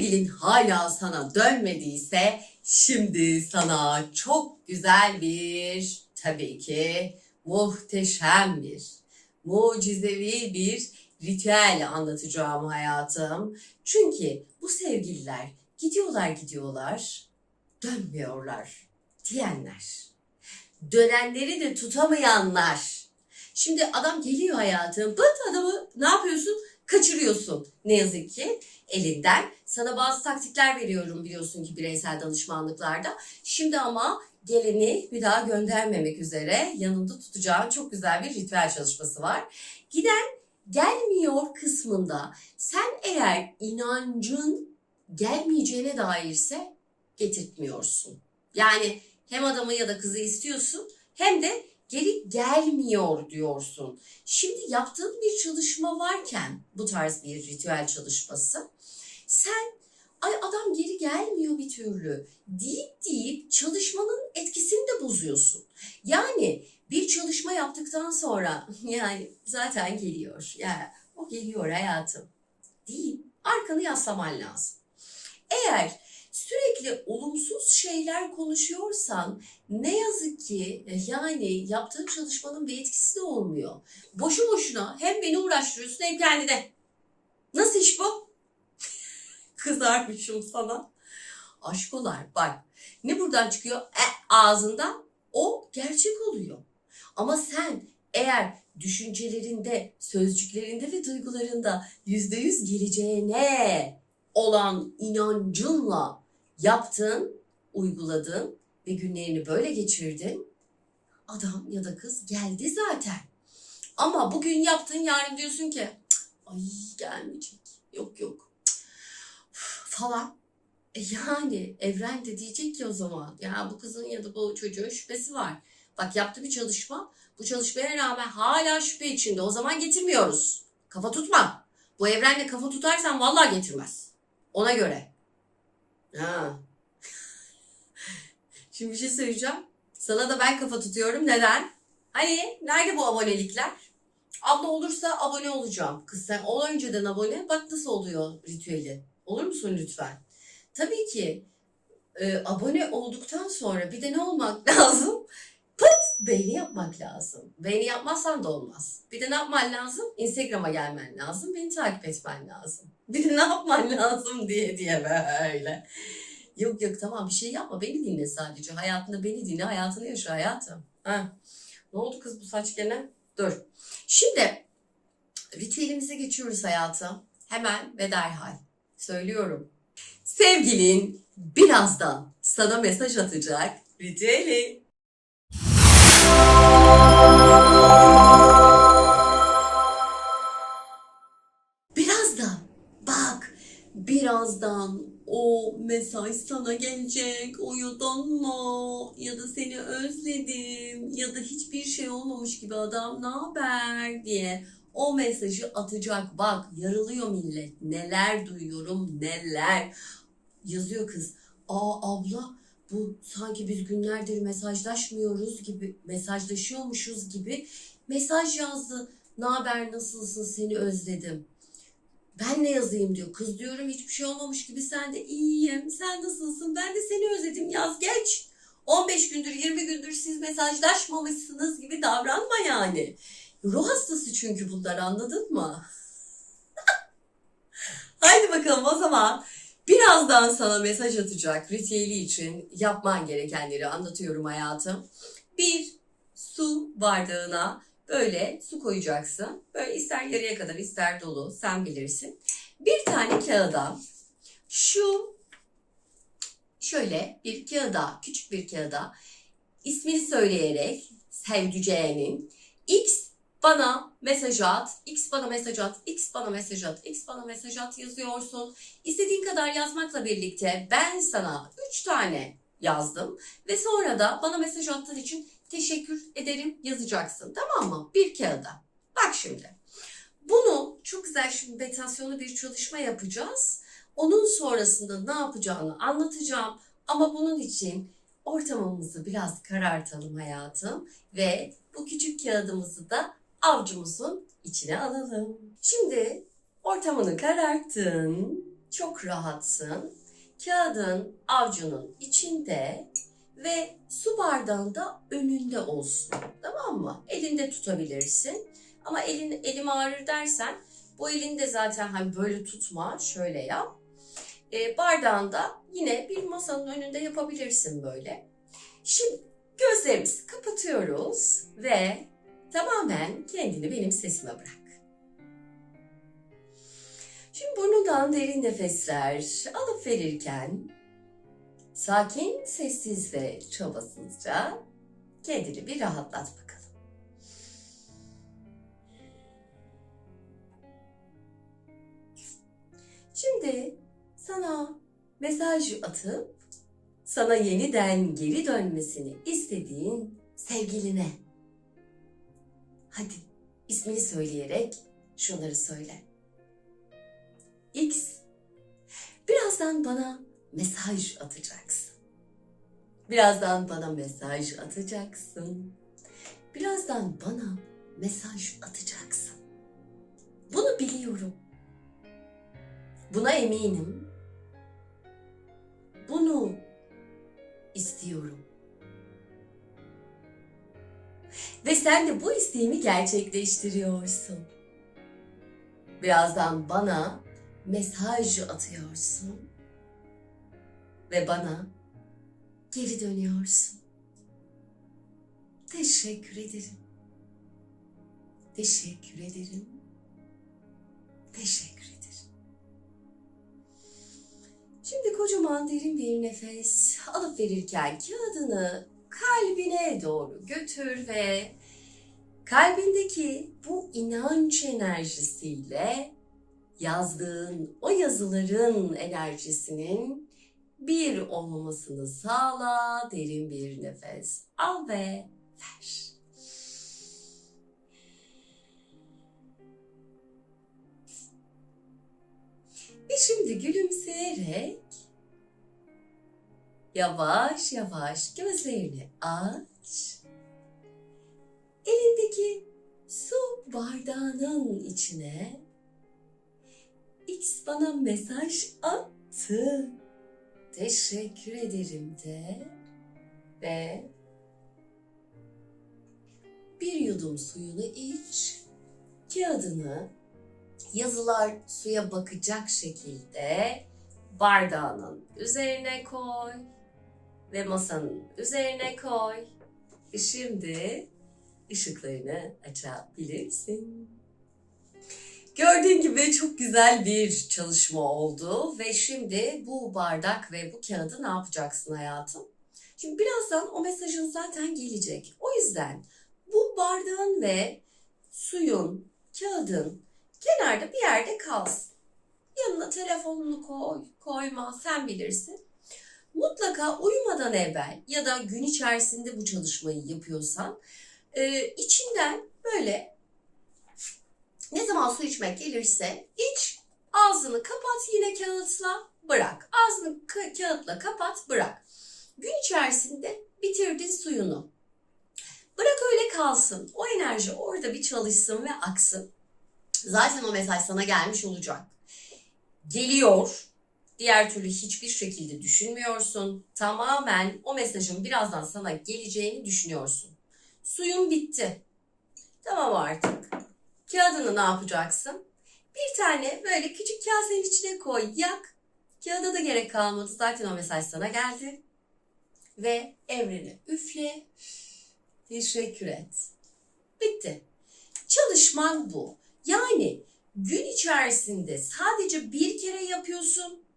sevgilin hala sana dönmediyse şimdi sana çok güzel bir tabii ki muhteşem bir mucizevi bir ritüel anlatacağım hayatım. Çünkü bu sevgililer gidiyorlar gidiyorlar dönmüyorlar diyenler. Dönenleri de tutamayanlar. Şimdi adam geliyor hayatım. Bıt adamı ne yapıyorsun? Kaçırıyorsun. Ne yazık ki elinden. Sana bazı taktikler veriyorum biliyorsun ki bireysel danışmanlıklarda. Şimdi ama geleni bir daha göndermemek üzere yanında tutacağın çok güzel bir ritüel çalışması var. Giden gelmiyor kısmında sen eğer inancın gelmeyeceğine dairse getirtmiyorsun. Yani hem adamı ya da kızı istiyorsun hem de geri gelmiyor diyorsun. Şimdi yaptığın bir çalışma varken bu tarz bir ritüel çalışması sen ay adam geri gelmiyor bir türlü deyip deyip çalışmanın etkisini de bozuyorsun. Yani bir çalışma yaptıktan sonra yani zaten geliyor. Yani o geliyor hayatım deyip arkanı yaslaman lazım. Eğer sürekli olumsuz şeyler konuşuyorsan ne yazık ki e, yani yaptığın çalışmanın bir etkisi de olmuyor. Boşu boşuna hem beni uğraştırıyorsun hem kendine. Nasıl iş bu? Kızarmışım sana. Aşkolar bak ne buradan çıkıyor e, ağzından o gerçek oluyor. Ama sen eğer düşüncelerinde, sözcüklerinde ve duygularında yüzde yüz geleceğine olan inancınla yaptın, uyguladın ve günlerini böyle geçirdin. Adam ya da kız geldi zaten. Ama bugün yaptın yarın diyorsun ki "Cık, ay gelmeyecek. Yok yok. Falan. E yani evren de diyecek ki o zaman ya bu kızın ya da bu çocuğun şüphesi var. Bak yaptı bir çalışma. Bu çalışmaya rağmen hala şüphe içinde. O zaman getirmiyoruz. Kafa tutma. Bu evrenle kafa tutarsan vallahi getirmez. Ona göre. Ha. Şimdi bir şey söyleyeceğim. Sana da ben kafa tutuyorum. Neden? Hani nerede bu abonelikler? Abla olursa abone olacağım. Kız sen ol önceden abone. Bak nasıl oluyor ritüeli. Olur musun lütfen? Tabii ki e, abone olduktan sonra bir de ne olmak lazım? Pıt beğeni yapmak lazım. Beğeni yapmazsan da olmaz. Bir de ne yapman lazım? Instagram'a gelmen lazım. Beni takip etmen lazım. Bir de ne yapman lazım diye diye böyle. Yok yok tamam bir şey yapma. Beni dinle sadece. Hayatında beni dinle. Hayatını yaşa hayatım. Ha. Ne oldu kız bu saç gene? Dur. Şimdi ritüelimize geçiyoruz hayatım. Hemen ve derhal. Söylüyorum. Sevgilin birazdan sana mesaj atacak. Ritüeli. Birazdan. Bak birazdan o mesaj sana gelecek. Uyudun ya da seni özledim. Ya da hiçbir şey olmamış gibi adam ne haber diye o mesajı atacak bak yarılıyor millet neler duyuyorum neler yazıyor kız aa abla bu sanki biz günlerdir mesajlaşmıyoruz gibi mesajlaşıyormuşuz gibi mesaj yazdı ne haber nasılsın seni özledim ben ne yazayım diyor. Kız diyorum hiçbir şey olmamış gibi sen de iyiyim. Sen nasılsın? Ben de seni özledim yaz geç. 15 gündür 20 gündür siz mesajlaşmamışsınız gibi davranma yani. Ruh hastası çünkü bunlar anladın mı? Haydi bakalım o zaman birazdan sana mesaj atacak ritüeli için yapman gerekenleri anlatıyorum hayatım. Bir su bardağına böyle su koyacaksın. Böyle ister yarıya kadar ister dolu sen bilirsin. Bir tane kağıda şu şöyle bir kağıda küçük bir kağıda ismini söyleyerek sevdiceğinin X bana mesaj at, X bana mesaj at, X bana mesaj at, X bana mesaj at yazıyorsun. İstediğin kadar yazmakla birlikte ben sana 3 tane yazdım ve sonra da bana mesaj attığın için teşekkür ederim yazacaksın tamam mı? Bir kağıda. Bak şimdi. Bunu çok güzel şimdi meditasyonlu bir çalışma yapacağız. Onun sonrasında ne yapacağını anlatacağım. Ama bunun için ortamımızı biraz karartalım hayatım. Ve bu küçük kağıdımızı da avcumuzun içine alalım. Şimdi ortamını kararttın. çok rahatsın. Kağıdın avcunun içinde ve su bardağın da önünde olsun. Tamam mı? Elinde tutabilirsin. Ama elin elim ağrır dersen bu elinde zaten hani böyle tutma, şöyle yap. E, bardağında yine bir masanın önünde yapabilirsin böyle. Şimdi gözlerimizi kapatıyoruz ve tamamen kendini benim sesime bırak. Şimdi burnundan derin nefesler alıp verirken sakin, sessiz ve çabasızca kendini bir rahatlat bakalım. Şimdi sana mesaj atıp sana yeniden geri dönmesini istediğin sevgiline. Hadi ismini söyleyerek şunları söyle. X. Birazdan bana mesaj atacaksın. Birazdan bana mesaj atacaksın. Birazdan bana mesaj atacaksın. Bunu biliyorum. Buna eminim. Bunu istiyorum. Ve sen de bu isteğimi gerçekleştiriyorsun. Birazdan bana mesaj atıyorsun ve bana geri dönüyorsun. Teşekkür ederim. Teşekkür ederim. Teşekkür ederim. Şimdi kocaman derin bir nefes alıp verirken kağıdını kalbine doğru götür ve kalbindeki bu inanç enerjisiyle yazdığın o yazıların enerjisinin bir olmasını sağla. Derin bir nefes al ve ver. Ve şimdi gülümseyerek yavaş yavaş gözlerini aç. Elindeki su bardağının içine X bana mesaj attı. Teşekkür ederim de ve bir yudum suyunu iç. Kağıdını yazılar suya bakacak şekilde bardağının üzerine koy ve masanın üzerine koy. Şimdi ışıklarını açabilirsin. Gördüğün gibi çok güzel bir çalışma oldu ve şimdi bu bardak ve bu kağıdı ne yapacaksın hayatım? Şimdi birazdan o mesajın zaten gelecek. O yüzden bu bardağın ve suyun, kağıdın kenarda bir yerde kalsın. Yanına telefonunu koy, koyma sen bilirsin. Mutlaka uyumadan evvel ya da gün içerisinde bu çalışmayı yapıyorsan e, içinden böyle ne zaman su içmek gelirse iç, ağzını kapat yine kağıtla bırak. Ağzını ka- kağıtla kapat bırak. Gün içerisinde bitirdin suyunu. Bırak öyle kalsın. O enerji orada bir çalışsın ve aksın. Zaten o mesaj sana gelmiş olacak. Geliyor. Diğer türlü hiçbir şekilde düşünmüyorsun. Tamamen o mesajın birazdan sana geleceğini düşünüyorsun. Suyun bitti. Tamam artık. Kağıdını ne yapacaksın? Bir tane böyle küçük kasenin içine koy, yak. Kağıda da gerek kalmadı. Zaten o mesaj sana geldi. Ve evrene üfle. Teşekkür et. Bitti. Çalışman bu. Yani gün içerisinde sadece bir kere yapıyorsun.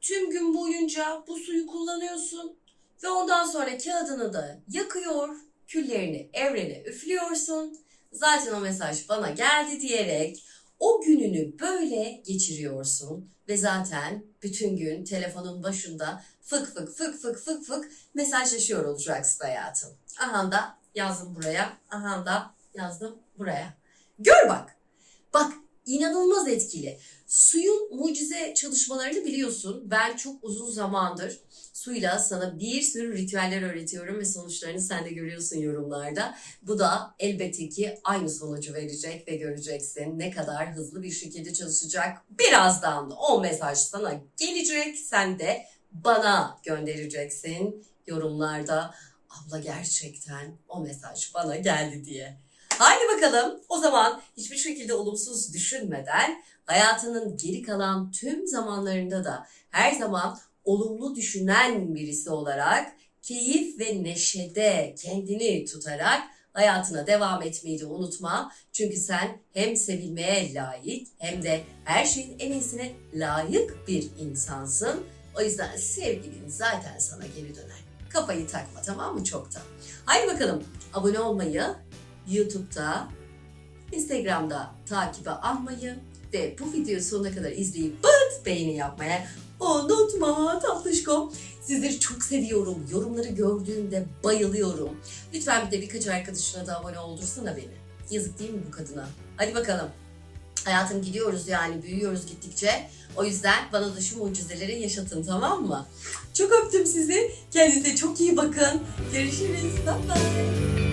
Tüm gün boyunca bu suyu kullanıyorsun. Ve ondan sonra kağıdını da yakıyor. Küllerini evrene üflüyorsun zaten o mesaj bana geldi diyerek o gününü böyle geçiriyorsun ve zaten bütün gün telefonun başında fık fık fık fık fık fık mesajlaşıyor olacaksın hayatım. Aha da yazdım buraya, aha da yazdım buraya. Gör bak. Bak inanılmaz etkili. Suyun mucize çalışmalarını biliyorsun. Ben çok uzun zamandır suyla sana bir sürü ritüeller öğretiyorum ve sonuçlarını sen de görüyorsun yorumlarda. Bu da elbette ki aynı sonucu verecek ve göreceksin ne kadar hızlı bir şekilde çalışacak. Birazdan o mesaj sana gelecek. Sen de bana göndereceksin yorumlarda. Abla gerçekten o mesaj bana geldi diye. Haydi bakalım o zaman hiçbir şekilde olumsuz düşünmeden hayatının geri kalan tüm zamanlarında da her zaman olumlu düşünen birisi olarak keyif ve neşede kendini tutarak hayatına devam etmeyi de unutma. Çünkü sen hem sevilmeye layık hem de her şeyin en iyisine layık bir insansın. O yüzden sevgilin zaten sana geri döner. Kafayı takma tamam mı çoktan? Haydi bakalım abone olmayı, YouTube'da, Instagram'da takibe almayı ve bu videoyu sonuna kadar izleyip bıt beğeni yapmaya unutma tatlışkom. Sizleri çok seviyorum. Yorumları gördüğümde bayılıyorum. Lütfen bir de birkaç arkadaşına da abone oldursana beni. Yazık değil mi bu kadına? Hadi bakalım. Hayatım gidiyoruz yani büyüyoruz gittikçe. O yüzden bana da şu mucizeleri yaşatın tamam mı? Çok öptüm sizi. Kendinize çok iyi bakın. Görüşürüz. Bye bye.